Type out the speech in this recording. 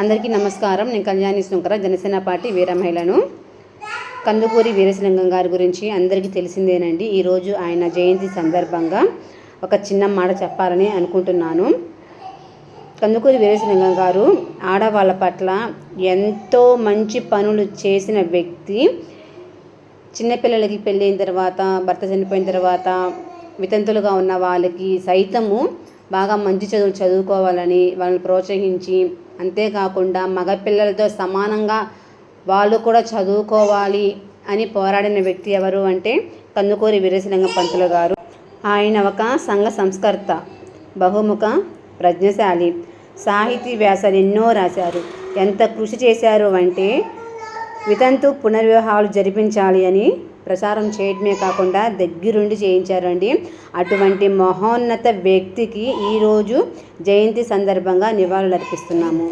అందరికీ నమస్కారం. నేను కళ్యాణి సుంకర జనసేన పార్టీ వీర మహిళను. కందుకూరి వీరసింగం గారి గురించి అందరికీ తెలిసిందేనండి. ఈరోజు ఆయన జయంతి సందర్భంగా ఒక చిన్న మాట చెప్పాలని అనుకుంటున్నాను. కందుకూరి వీరసింగం గారు ఆడవాళ్ళ పట్ల ఎంతో మంచి పనులు చేసిన వ్యక్తి. చిన్నపిల్లలకి పెళ్ళైన తర్వాత భర్త చనిపోయిన తర్వాత వితంతులుగా ఉన్న వాళ్ళకి సైతము బాగా మంచి చదువులు చదువుకోవాలని వాళ్ళని ప్రోత్సహించి అంతేకాకుండా మగపిల్లలతో సమానంగా వాళ్ళు కూడా చదువుకోవాలి అని పోరాడిన వ్యక్తి ఎవరు అంటే కందుకూరి వీరేశలింగం పంతులు గారు. ఆయన ఒక సంఘ సంస్కర్త బహుముఖ ప్రజ్ఞశాలి సాహితీ వ్యాసాలు ఎన్నో రాశారు. ఎంత కృషి చేశారు అంటే వితంతు పునర్వివాహాలు జరిపించాలి అని ప్రచారం చేయడమే కాకుండా దగ్గరుండి చేయించారండి. అటువంటి మహోన్నత వ్యక్తికి ఈరోజు జయంతి సందర్భంగా నివాళులర్పిస్తున్నాము.